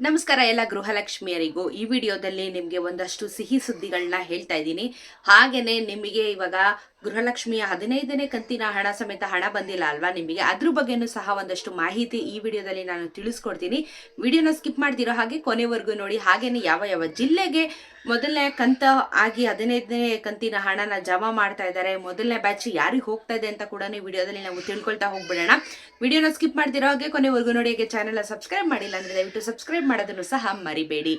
ನಮಸ್ಕಾರ ಎಲ್ಲ ಗೃಹಲಕ್ಷ್ಮಿಯರಿಗೂ. ಈ ವಿಡಿಯೋದಲ್ಲಿ ನಿಮಗೆ ಒಂದಷ್ಟು ಸಿಹಿ ಸುದ್ದಿಗಳನ್ನ ಹೇಳ್ತಾ ಇದ್ದೀನಿ. ಹಾಗೆಯೇ ನಿಮಗೆ ಇವಾಗ ಗೃಹಲಕ್ಷ್ಮಿಯ ಹದಿನೈದನೇ ಕಂತಿನ ಹಣ ಸಮೇತ ಹಣ ಬಂದಿಲ್ಲ ಅಲ್ವಾ ನಿಮಗೆ? ಅದ್ರ ಬಗ್ಗೆನೂ ಸಹ ಒಂದಷ್ಟು ಮಾಹಿತಿ ಈ ವಿಡಿಯೋದಲ್ಲಿ ನಾನು ತಿಳಿಸ್ಕೊಡ್ತೀನಿ. ವಿಡಿಯೋನ ಸ್ಕಿಪ್ ಮಾಡ್ತಿರೋ ಹಾಗೆ ಕೊನೆವರೆಗೂ ನೋಡಿ. ಹಾಗೇನೆ ಯಾವ ಯಾವ ಜಿಲ್ಲೆಗೆ ಮೊದಲನೇ ಕಂತ ಆಗಿ ಹದಿನೈದನೇ ಕಂತಿನ ಹಣನ ಜಮಾ ಮಾಡ್ತಾ ಇದ್ದಾರೆ, ಮೊದಲನೇ ಬ್ಯಾಚ್ ಯಾರಿಗೆ ಹೋಗ್ತಾ ಇದೆ ಅಂತ ಕೂಡ ವಿಡಿಯೋದಲ್ಲಿ ನಾವು ತಿಳ್ಕೊಳ್ತಾ ಹೋಗ್ಬಿಡೋಣ. ವಿಡಿಯೋನ ಸ್ಕಿಪ್ ಮಾಡ್ತಿರೋ ಹಾಗೆ ಕೊನೆವರೆಗೂ ನೋಡಿ. ಹಾಗೆ ಚಾನೆಲ್ ಸಬ್ಸ್ಕ್ರೈಬ್ ಮಾಡಿಲ್ಲ ಅಂದರೆ ದಯವಿಟ್ಟು ಸಬ್ಸ್ಕ್ರೈಬ್ ಮಾಡೋದನ್ನು ಸಹ ಮರಿಬೇಡಿ.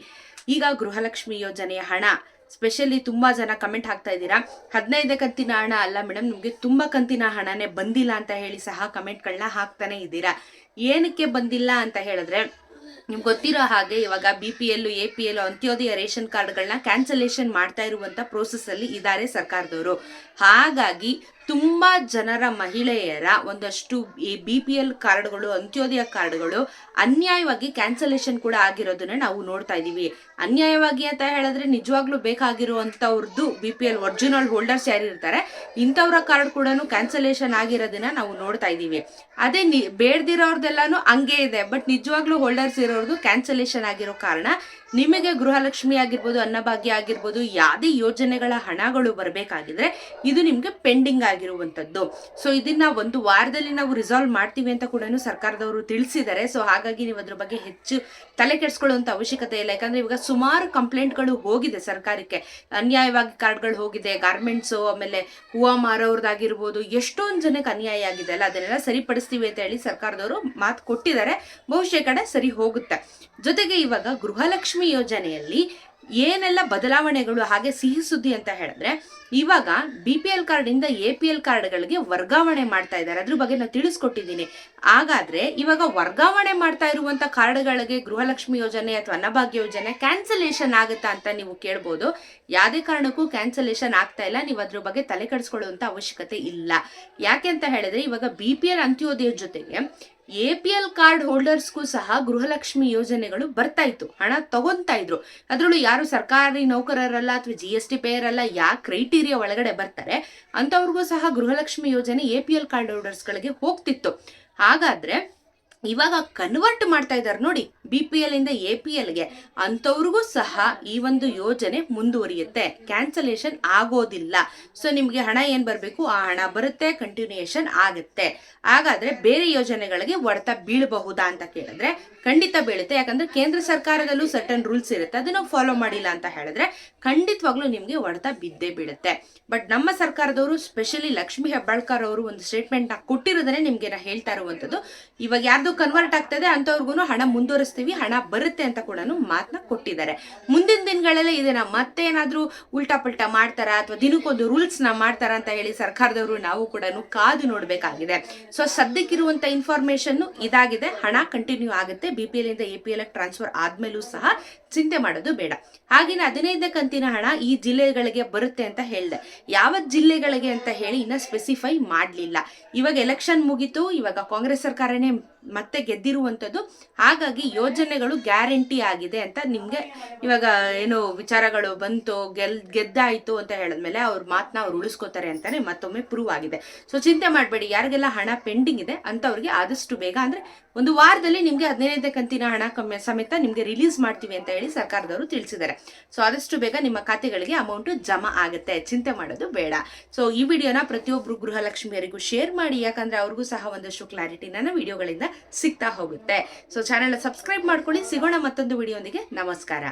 ಈಗ ಗೃಹಲಕ್ಷ್ಮಿ ಯೋಜನೆಯ ಹಣ ಸ್ಪೆಷಲಿ ತುಂಬಾ ಜನ ಕಮೆಂಟ್ ಹಾಕ್ತಾ ಇದ್ದೀರಾ. ಹದಿನೈದು ಕಂತಿನ ಹಣ ಅಲ್ಲ ಮೇಡಮ್ ನಿಮಗೆ ತುಂಬಾ ಕಂತಿನ ಹಣನೇ ಬಂದಿಲ್ಲ ಅಂತ ಹೇಳಿ ಸಹ ಕಮೆಂಟ್ಗಳನ್ನ ಹಾಕ್ತಾನೆ ಇದ್ದೀರಾ. ಏನಕ್ಕೆ ಬಂದಿಲ್ಲ ಅಂತ ಹೇಳಿದ್ರೆ, ನಿಮ್ಗೆ ಗೊತ್ತಿರೋ ಹಾಗೆ ಇವಾಗ B P L A P L Antyodaya ration ಕಾರ್ಡ್ಗಳನ್ನ ಕ್ಯಾನ್ಸಲೇಷನ್ ಮಾಡ್ತಾ ಇರುವಂತ ಪ್ರೋಸೆಸ್ ಅಲ್ಲಿ ಇದ್ದಾರೆ ಸರ್ಕಾರದವರು. ಹಾಗಾಗಿ ತುಂಬಾ ಜನರ ಮಹಿಳೆಯರ ಒಂದಷ್ಟು ಈ ಬಿ ಪಿ ಎಲ್ ಕಾರ್ಡ್ಗಳು, ಅಂತ್ಯೋದಯ ಕಾರ್ಡ್ಗಳು ಅನ್ಯಾಯವಾಗಿ ಕ್ಯಾನ್ಸಲೇಷನ್ ಕೂಡ ಆಗಿರೋದನ್ನ ನಾವು ನೋಡ್ತಾ ಇದೀವಿ. ಅನ್ಯಾಯವಾಗಿ ಅಂತ ಹೇಳಿದ್ರೆ ನಿಜವಾಗ್ಲೂ ಬೇಕಾಗಿರುವಂತವ್ರದ್ದು B P L original holders ಯಾರಿರ್ತಾರೆ ಇಂಥವ್ರ ಕಾರ್ಡ್ ಕೂಡ ಕ್ಯಾನ್ಸಲೇಷನ್ ಆಗಿರೋದನ್ನ ನಾವು ನೋಡ್ತಾ ಇದೀವಿ. ಅದೇ ನಿ, ಬೇಡ್ದಿರೋರ್ದೆಲ್ಲಾನು ಹಂಗೆ ಇದೆ ಬಟ್ ನಿಜವಾಗ್ಲೂ ಹೋಲ್ಡರ್ಸ್ ಇರೋರ್ದು ಕ್ಯಾನ್ಸಲೇಷನ್ ಆಗಿರೋ ಕಾರಣ ನಿಮಗೆ ಗೃಹಲಕ್ಷ್ಮಿ ಆಗಿರ್ಬೋದು, ಅನ್ನಭಾಗ್ಯ ಆಗಿರ್ಬೋದು, ಯಾವುದೇ ಯೋಜನೆಗಳ ಹಣಗಳು ಬರಬೇಕಾಗಿದ್ರೆ ಇದು ನಿಮಗೆ ಪೆಂಡಿಂಗ್ ಆಗಿರುವಂಥದ್ದು. ಸೊ ಇದನ್ನ ಒಂದು ವಾರದಲ್ಲಿ ನಾವು ರಿಸಾಲ್ವ್ ಮಾಡ್ತೀವಿ ಅಂತ ಕೂಡ ಸರ್ಕಾರದವರು ತಿಳಿಸಿದ್ದಾರೆ. ಸೊ ಹಾಗಾಗಿ ನೀವು ಅದ್ರ ಬಗ್ಗೆ ಹೆಚ್ಚು ತಲೆ ಕೆಡಿಸ್ಕೊಳ್ಳುವಂತ ಅವಶ್ಯಕತೆ ಇಲ್ಲ. ಯಾಕಂದ್ರೆ ಇವಾಗ ಸುಮಾರು ಕಂಪ್ಲೇಂಟ್ಗಳು ಹೋಗಿದೆ ಸರ್ಕಾರಕ್ಕೆ. ಅನ್ಯಾಯವಾಗಿ ಕಾರ್ಡ್ಗಳು ಹೋಗಿದೆ ಗಾರ್ಮೆಂಟ್ಸು ಆಮೇಲೆ ಹೂವು ಮಾರೋರ್ದಾಗಿರ್ಬೋದು ಎಷ್ಟೊಂದು ಜನಕ್ಕೆ ಅನ್ಯಾಯ ಆಗಿದೆ ಅಲ್ಲ? ಅದನ್ನೆಲ್ಲ ಸರಿಪಡಿಸ್ತೀವಿ ಅಂತ ಹೇಳಿ ಸರ್ಕಾರದವರು ಮಾತು ಕೊಟ್ಟಿದ್ದಾರೆ. ಬಹುಶಃ ಕಡೆ ಸರಿ ಹೋಗುತ್ತೆ. ಜೊತೆಗೆ ಇವಾಗ ಗೃಹಲಕ್ಷ್ಮಿ ಯೋಜನೆಯಲ್ಲಿ ಏನೆಲ್ಲ ಬದಲಾವಣೆಗಳು ಹಾಗೆ ಸಿಹಿ ಸುದ್ದಿ ಅಂತ ಹೇಳಿದ್ರೆ, ಇವಾಗ ಬಿ ಪಿ ಎಲ್ ಕಾರ್ಡ್ ಇಂದ ಎ ಪಿ ಎಲ್ ಕಾರ್ಡ್ಗಳಿಗೆ ವರ್ಗಾವಣೆ ಮಾಡ್ತಾ ಇದ್ದಾರೆ. ಅದ್ರ ಬಗ್ಗೆ ನಾನು ತಿಳಿಸ್ಕೊಟ್ಟಿದ್ದೀನಿ. ಹಾಗಾದ್ರೆ ಇವಾಗ ವರ್ಗಾವಣೆ ಮಾಡ್ತಾ ಇರುವಂತ ಕಾರ್ಡ್ಗಳಿಗೆ ಗೃಹಲಕ್ಷ್ಮಿ ಯೋಜನೆ ಅಥವಾ ಅನ್ನಭಾಗ್ಯ ಯೋಜನೆ ಕ್ಯಾನ್ಸಲೇಷನ್ ಆಗುತ್ತಾ ಅಂತ ನೀವು ಕೇಳ್ಬೋದು. ಯಾವುದೇ ಕಾರಣಕ್ಕೂ ಕ್ಯಾನ್ಸಲೇಷನ್ ಆಗ್ತಾ ಇಲ್ಲ. ನೀವು ಅದ್ರ ಬಗ್ಗೆ ತಲೆ ಕೆಡಿಸ್ಕೊಳ್ಳುವಂತ ಅವಶ್ಯಕತೆ ಇಲ್ಲ. ಯಾಕೆ ಅಂತ ಹೇಳಿದ್ರೆ, ಇವಾಗ ಬಿ ಪಿ ಎಲ್ ಅಂತ್ಯೋದಯ ಜೊತೆಗೆ ಎ ಪಿ ಎಲ್ ಕಾರ್ಡ್ ಹೋಲ್ಡರ್ಸ್ಗೂ ಸಹ ಗೃಹಲಕ್ಷ್ಮಿ ಯೋಜನೆಗಳು ಬರ್ತಾ ಇತ್ತು. ಹಣ ತಗೊಂತಾ ಇದ್ರು. ಅದರಲ್ಲೂ ಯಾರು ಸರ್ಕಾರಿ ನೌಕರರಲ್ಲ ಅಥವಾ ಜಿ ಎಸ್ ಟಿ ಪೇಯರ್ ಅಲ್ಲ ಯಾವ ಕ್ರೈಟೀರಿಯಾ ಒಳಗಡೆ ಬರ್ತಾರೆ, ಅಂಥವ್ರಿಗೂ ಸಹ ಗೃಹಲಕ್ಷ್ಮಿ ಯೋಜನೆ ಎ ಪಿ ಎಲ್ ಕಾರ್ಡ್ ಹೋಲ್ಡರ್ಸ್ಗಳಿಗೆ ಹೋಗ್ತಿತ್ತು. ಹಾಗಾದ್ರೆ ಇವಾಗ ಕನ್ವರ್ಟ್ ಮಾಡ್ತಾ ಇದ್ದಾರೆ ನೋಡಿ ಬಿ ಪಿ ಎಲ್ ಇಂದ ಎ ಪಿ ಎಲ್ಗೆ ಅಂಥವ್ರಿಗೂ ಸಹ ಈ ಒಂದು ಯೋಜನೆ ಮುಂದುವರಿಯುತ್ತೆ. ಕ್ಯಾನ್ಸಲೇಷನ್ ಆಗೋದಿಲ್ಲ. ಸೊ ನಿಮಗೆ ಹಣ ಏನು ಬರಬೇಕು? ಆ ಹಣ ಬರುತ್ತೆ ಕಂಟಿನ್ಯೂಯೇಷನ್ ಆಗುತ್ತೆ. ಹಾಗಾದ್ರೆ ಬೇರೆ ಯೋಜನೆಗಳಿಗೆ ಹೊಡೆತ ಬೀಳಬಹುದಾ ಅಂತ ಕೇಳಿದ್ರೆ ಖಂಡಿತ ಬೀಳುತ್ತೆ. ಯಾಕಂದ್ರೆ ಕೇಂದ್ರ ಸರ್ಕಾರದಲ್ಲೂ ಸರ್ಟನ್ ರೂಲ್ಸ್ ಇರುತ್ತೆ. ಅದನ್ನು ಫಾಲೋ ಮಾಡಿಲ್ಲ ಅಂತ ಹೇಳಿದ್ರೆ ಖಂಡಿತವಾಗ್ಲೂ ನಿಮಗೆ ಹೊಡೆತ ಬಿದ್ದೇ ಬೀಳುತ್ತೆ. ಬಟ್ ನಮ್ಮ ಸರ್ಕಾರದವರು ಸ್ಪೆಷಲಿ ಲಕ್ಷ್ಮಿ ಹೆಬ್ಬಾಳ್ಕರ್ ಅವರು ಒಂದು ಸ್ಟೇಟ್ಮೆಂಟ್ನ ಕೊಟ್ಟಿರೋದನ್ನೇ ನಿಮ್ಗೆ ಹೇಳ್ತಾ ಇರುವಂತದ್ದು ಇವಾಗ ಯಾರ್ದು ಕನ್ವರ್ಟ್ ಆಗ್ತದೆ ಅಂತವ್ರಿಗೂ ಹಣ ಮುಂದುವರಿಸ್ತೀವಿ, ಹಣ ಬರುತ್ತೆ ಅಂತ ಕೂಡ ಮಾತನ್ನ ಕೊಟ್ಟಿದ್ದಾರೆ. ಮುಂದಿನ ದಿನಗಳಲ್ಲಿ ಇದನ್ನ ಮತ್ತೇನಾದ್ರೂ ಉಲ್ಟಾ ಪಲ್ಟಾ ಮಾಡ್ತಾರಾ ಅಥವಾ ದಿನಕ್ಕೊಂದು ರೂಲ್ಸ್ನ ಮಾಡ್ತಾರಾ ಅಂತ ಹೇಳಿ ಸರ್ಕಾರದವರು ನಾವು ಕೂಡ ಕಾದು ನೋಡಬೇಕಾಗಿದೆ. ಸೊ ಸದ್ಯಕ್ಕಿರುವಂತ ಇನ್ಫಾರ್ಮೇಶನ್ ಇದಾಗಿದೆ. ಹಣ ಕಂಟಿನ್ಯೂ ಆಗುತ್ತೆ. ಬಿ ಪಿ ಎಲ್ ಇಂದ ಎ ಪಿ ಎಲ್ ಟ್ರಾನ್ಸ್ಫರ್ ಆದ್ಮೇಲೂ ಸಹ ಚಿಂತೆ ಮಾಡೋದು ಬೇಡ. ಹಾಗೇನೆ ಹದಿನೈದನೇ ಕಂತಿನ ಹಣ ಈ ಜಿಲ್ಲೆಗಳಿಗೆ ಬರುತ್ತೆ ಅಂತ ಹೇಳಿದೆ. ಯಾವ ಜಿಲ್ಲೆಗಳಿಗೆ ಅಂತ ಹೇಳಿ ಇನ್ನ ಸ್ಪೆಸಿಫೈ ಮಾಡಲಿಲ್ಲ. ಇವಾಗ ಎಲೆಕ್ಷನ್ ಮುಗೀತು. ಇವಾಗ ಕಾಂಗ್ರೆಸ್ ಸರ್ಕಾರನೇ ಮತ್ತೆ ಗೆದ್ದಿರುವಂಥದ್ದು. ಹಾಗಾಗಿ ಯೋಜನೆಗಳು ಗ್ಯಾರಂಟಿ ಆಗಿದೆ ಅಂತ ನಿಮಗೆ ಇವಾಗ ಏನು ವಿಚಾರಗಳು ಬಂತು, ಗೆಲ್, ಗೆದ್ದಾಯ್ತು ಅಂತ ಹೇಳಿದ್ಮೇಲೆ ಅವ್ರ ಮಾತನ್ನ ಅವ್ರು ಉಳಿಸ್ಕೋತಾರೆ ಅಂತಲೇ ಮತ್ತೊಮ್ಮೆ ಪ್ರೂವ್ ಆಗಿದೆ ಸೊ ಚಿಂತೆ ಮಾಡಬೇಡಿ, ಯಾರಿಗೆಲ್ಲ ಹಣ ಪೆಂಡಿಂಗ್ ಇದೆ ಅಂತವ್ರಿಗೆ ಆದಷ್ಟು ಬೇಗ ಅಂದ್ರೆ ಒಂದು ವಾರದಲ್ಲಿ ನಿಮಗೆ ಹದಿನೈದನೇ ಕಂತಿನ ಹಣ ಕಮ್ಮಿ ಸಮೇತ ನಿಮಗೆ ರಿಲೀಸ್ ಮಾಡ್ತೀವಿ ಅಂತ ಹೇಳಿ ಸರ್ಕಾರದವರು ತಿಳಿಸಿದ್ದಾರೆ. ಸೊ ಆದಷ್ಟು ಬೇಗ ನಿಮ್ಮ ಖಾತೆಗಳಿಗೆ ಅಮೌಂಟ್ ಜಮಾ ಆಗುತ್ತೆ. ಚಿಂತೆ ಮಾಡೋದು ಬೇಡ. ಸೊ ಈ ವಿಡಿಯೋನ ಪ್ರತಿಯೊಬ್ರು ಗೃಹಲಕ್ಷ್ಮಿಯರಿಗೂ ಶೇರ್ ಮಾಡಿ. ಯಾಕಂದ್ರೆ ಅವ್ರಿಗೂ ಸಹ ಒಂದಷ್ಟು ಕ್ಲಾರಿಟಿ ನನ್ನ ವಿಡಿಯೋಗಳಿಂದ ಸಿಗ್ತಾ ಹೋಗುತ್ತೆ. ಸೊ ಚಾನೆಲ್ ಸಬ್ಸ್ಕ್ರೈಬ್ ಮಾಡ್ಕೊಳ್ಳಿ. ಸಿಗೋಣ ಮತ್ತೊಂದು ವಿಡಿಯೋಂದಿಗೆ ನಮಸ್ಕಾರ.